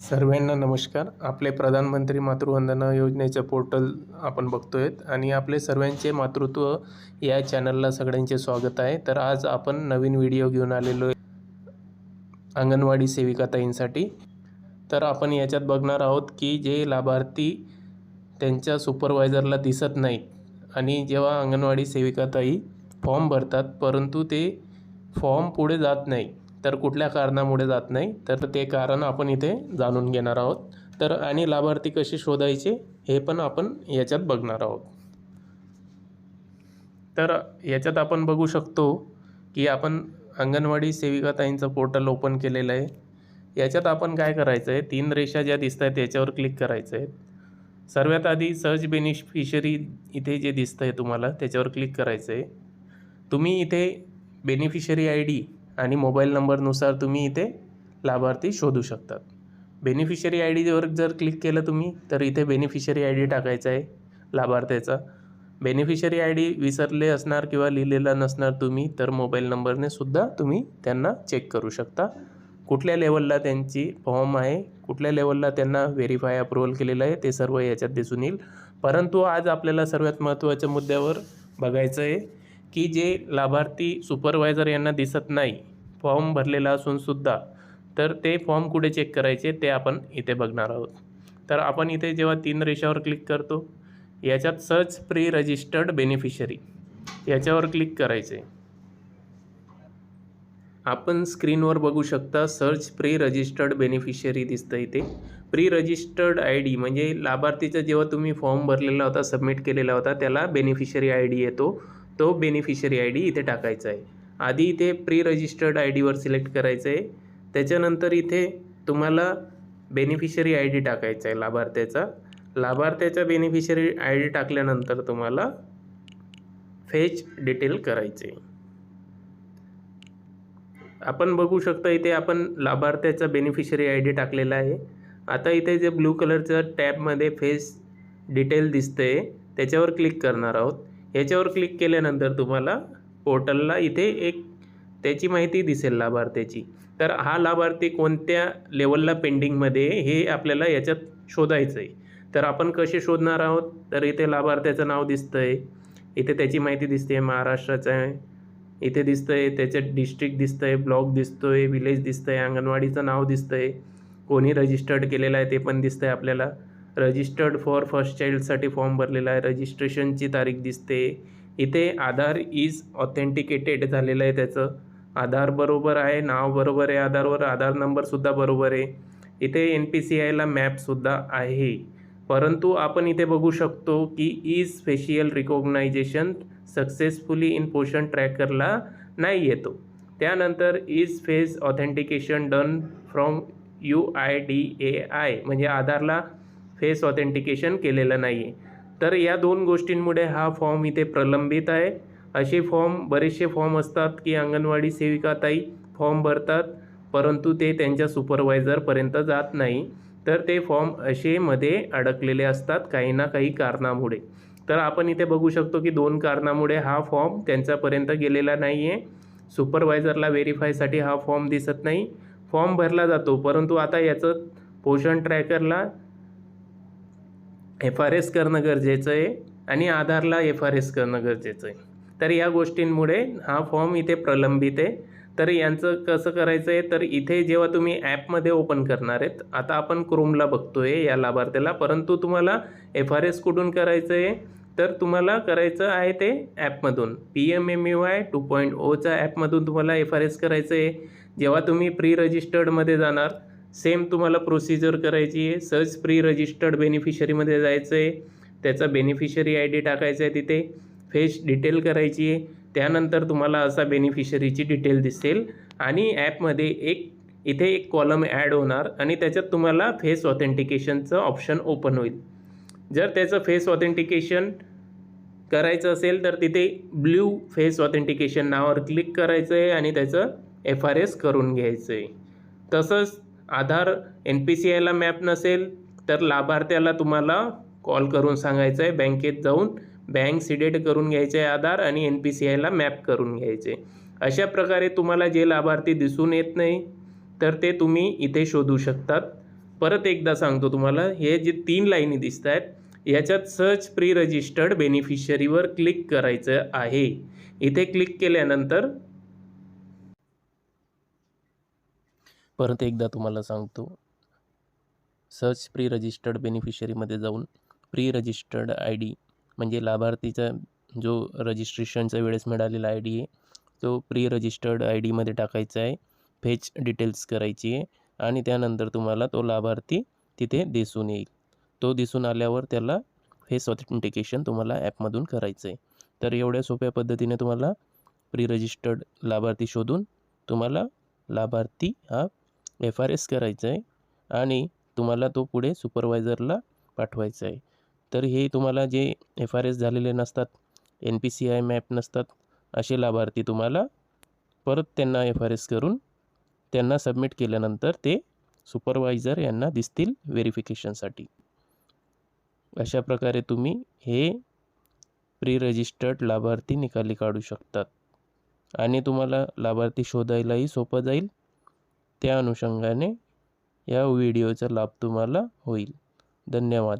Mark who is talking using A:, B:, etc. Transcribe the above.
A: सर्वांना नमस्कार. आपले प्रधानमंत्री मातृवंदना योजनेचं पोर्टल आपण बघतोय आणि आपले सर्वांचे मातृत्व या चॅनलला सगळ्यांचे स्वागत आहे. तर आज आपण नवीन व्हिडिओ घेऊन आलेलो आहे अंगणवाडी सेविकाताईंसाठी. तर आपण याच्यात बघणार आहोत की जे लाभार्थी त्यांच्या सुपरवायझरला दिसत नाहीत आणि जेव्हा अंगणवाडी सेविकाताई फॉर्म भरतात परंतु ते फॉर्म पुढे जात नाही तर कुठल्या कारणामुळे जात नाही. तर ते कारण आपण इथे जाणून घेणार आहोत. तर आणि लाभार्थी कसे शोधायचे हे पण आपण याच्यात बघणार आहोत. तर याच्यात आपण बघू शकतो की आपण अंगणवाडी सेविकाताईंचं पोर्टल ओपन केलेलं आहे. याच्यात आपण काय करायचं आहे तीन रेषा ज्या दिसत आहेत त्याच्यावर क्लिक करायचं आहे सर्वात आधी सर्च बेनिफिशरी इथे जे दिसतं आहे तुम्हाला त्याच्यावर क्लिक करायचं आहे तुम्ही इथे बेनिफिशरी आय डी आणि मोबाईल नंबरनुसार तुम्ही इथे लाभार्थी शोधू शकतात. बेनिफिशरी आय डीवर जर क्लिक केलं तुम्ही तर इथे बेनिफिशरी आय डी टाकायचा आहे लाभार्थ्याचा. बेनिफिशरी आय डी विसरले असणार किंवा लिहिलेला नसणार तुम्ही तर मोबाईल नंबरने सुद्धा तुम्ही त्यांना चेक करू शकता. कुठल्या लेवलला त्यांची फॉर्म आहे कुठल्या लेवलला त्यांना व्हेरीफाय अप्रुव्हल केलेलं आहे ते सर्व याच्यात दिसून येईल. परंतु आज आपल्याला सर्वात महत्त्वाच्या मुद्द्यावर बघायचं आहे की जे लाभार्थी सुपरवायझर यांना दिसत नाही फॉर्म भरलेला असूनसुद्धा तर ते फॉर्म कुठे चेक करायचे ते आपण इथे बघणार आहोत. तर आपण इथे जेव्हा तीन रेषावर क्लिक करतो याच्यात सर्च प्री रजिस्टर्ड बेनिफिशरी याच्यावर क्लिक करायचे. आपण स्क्रीनवर बघू शकता सर्च प्री रजिस्टर्ड बेनिफिशरी दिसतं इथे. प्री रजिस्टर्ड आय डी म्हणजे लाभार्थीचा जेव्हा तुम्ही फॉर्म भरलेला होता सबमिट केलेला होता त्याला बेनिफिशरी आय डी येतो. तो बेनिफिशरी आय डी इथे टाकायचा आहे. आधी इथे प्री रजिस्टर्ड आय डीवर सिलेक्ट करायचं आहे. त्याच्यानंतर इथे तुम्हाला बेनिफिशरी आय डी टाकायचा आहे लाभार्थ्याचा. लाभार्थ्याचा बेनिफिशरी आय डी टाकल्यानंतर तुम्हाला फेच डिटेल करायचे. आपण बघू शकता इथे आपण लाभार्थ्याचा बेनिफिशरी आय डी टाकलेला आहे. आता इथे जे ब्लू कलरचं टॅबमध्ये फेस डिटेल दिसतंय त्याच्यावर क्लिक करणार आहोत. याच्यावर क्लिक केल्यानंतर तुम्हाला पोर्टलला इथे एक त्याची माहिती दिसेल लाभार्थ्याची. तर हा लाभार्थी कोणत्या लेवलला पेंडिंगमध्ये हे आपल्याला याच्यात शोधायचं आहे. तर आपण कसे शोधणार आहोत? तर इथे लाभार्थ्याचं नाव दिसतं आहे इथे त्याची माहिती दिसते महाराष्ट्राचं आहे. इथे दिसतं आहे त्याचं डिस्ट्रिक्ट दिसतं आहे ब्लॉक दिसतो आहे विलेज दिसतं आहे अंगणवाडीचं नाव दिसतं आहे कोणी रजिस्टर्ड केलेलं आहे ते पण दिसतं आहे आपल्याला. रजिस्टर्ड फॉर फर्स्ट चाइल्डसाठी फॉर्म भरलेला आहे. रजिस्ट्रेशनची तारीख दिसते. इथे आधार इज ऑथेंटिकेटेड झालेलं आहे त्याचं. आधार बरोबर आहे नाव बरोबर आहे आधारवर आधार नंबरसुद्धा बरोबर आहे. इथे एन पी सी आयला मॅपसुद्धा आहे. परंतु आपण इथे बघू शकतो की is facial recognition successfully in Poshan ट्रॅकरला नाही येतो. त्यानंतर is face authentication done from U I D A I म्हणजे आधारला फेस ऑथेंटिकेशन केलेलं नाही आहे तर या दोन गोष्टींमुळे हा फॉर्म इथे प्रलंबित आहे. असे फॉर्म बरेचसे फॉर्म असतात की अंगणवाडी सेविकाताई फॉर्म भरतात परंतु ते त्यांच्या सुपरवायझरपर्यंत जात नाही. तर ते फॉर्म असे मध्ये अडकलेले असतात काही ना काही कारणामुळे. तर आपण इथे बघू शकतो की दोन कारणामुळे हा फॉर्म त्यांच्यापर्यंत गेलेला नाही आहे सुपरवायझरला व्हेरीफायसाठी हा फॉर्म दिसत नाही. फॉर्म भरला जातो परंतु आता याचं पोषण ट्रॅकरला एफ आर एस करणं गरजेचं आहे आणि आधारला एफ आर एस करणं गरजेचं आहे. तर या गोष्टींमुळे हा फॉर्म इथे प्रलंबित आहे. तर यांचं कसं करायचं आहे? तर इथे जेव्हा तुम्ही ॲपमध्ये ओपन करणार आहेत आता आपण क्रोमला बघतो आहे या लाभार्थ्याला परंतु तुम्हाला एफ आर एस कुठून करायचं आहे? तर तुम्हाला करायचं आहे ते ॲपमधून. P M M U I two point ओच्या ॲपमधून तुम्हाला एफ आर एस करायचं आहे. जेव्हा तुम्ही प्री रजिस्टर्डमध्ये जाणार सेम तुम्हाला प्रोसिजर करायची आहे. सर्च प्री रजिस्टर्ड बेनिफिशरीमध्ये जायचं आहे. त्याचा बेनिफिशरी आय डी टाकायचा आहे तिथे. फेस डिटेल करायची आहे. त्यानंतर तुम्हाला असा बेनिफिशरीची डिटेल दिसेल. आणि ॲपमध्ये एक इथे एक कॉलम ॲड होणार आणि त्याच्यात तुम्हाला फेस ऑथेंटिकेशनचं ऑप्शन ओपन होईल. जर त्याचं फेस ऑथेंटिकेशन करायचं असेल तर तिथे ब्ल्यू फेस ऑथेंटिकेशन नावावर क्लिक करायचं आहे आणि त्याचं एफ आर एस करून घ्यायचं आहे तसंच आधार एन पी सी आयला मॅप नसेल तर लाभार्थ्याला तुम्हाला कॉल करून सांगायचं आहे बँकेत जाऊन बँक सिडेट करून घ्यायचे आहे आधार आणि एन पी सी आयला मॅप करून घ्यायचे अशा प्रकारे तुम्हाला जे लाभार्थी दिसून येत नाही तर ते तुम्ही इथे शोधू शकतात. परत एकदा सांगतो तुम्हाला हे जे तीन लाईनी दिसत आहेत याच्यात सर्च प्री रजिस्टर्ड बेनिफिशरीवर क्लिक करायचं आहे. इथे क्लिक केल्यानंतर परत एकदा तुम्हाला सांगतो. सर्च प्री रजिस्टर्ड बेनिफिशरीमध्ये जाऊन प्री रजिस्टर्ड आय डी म्हणजे लाभार्थीचा जो रजिस्ट्रेशनच्या वेळेस मिळालेला आय डी आहे तो प्री रजिस्टर्ड आय डीमध्ये टाकायचा आहे फेच डिटेल्स करायची आहे आणि त्यानंतर तुम्हाला तो लाभार्थी तिथे दिसून येईल. तो दिसून आल्यावर त्याला फेस ऑथेंटिकेशन तुम्हाला ॲपमधून करायचं आहे तर एवढ्या सोप्या पद्धतीने तुम्हाला प्री रजिस्टर्ड लाभार्थी शोधून तुम्हाला लाभार्थी हा एफ आर एस करायचा आहे आणि तुम्हाला तो पुढे सुपरवायझरला पाठवायचा आहे तर हे तुम्हाला जे एफ आर एस झालेले नसतात N P C I map नसतात असे लाभार्थी तुम्हाला परत त्यांना एफ आर एस करून त्यांना सबमिट केल्यानंतर ते सुपरवायझर यांना दिसतील व्हेरिफिकेशनसाठी अशा प्रकारे तुम्ही हे प्री रजिस्टर्ड लाभार्थी निकाली काढू शकतात. आणि तुम्हाला लाभार्थी शोधायलाही सोपं जाईल. त्या अनुषंगाने या व्हिडिओचा लाभ तुम्हाला होईल. धन्यवाद.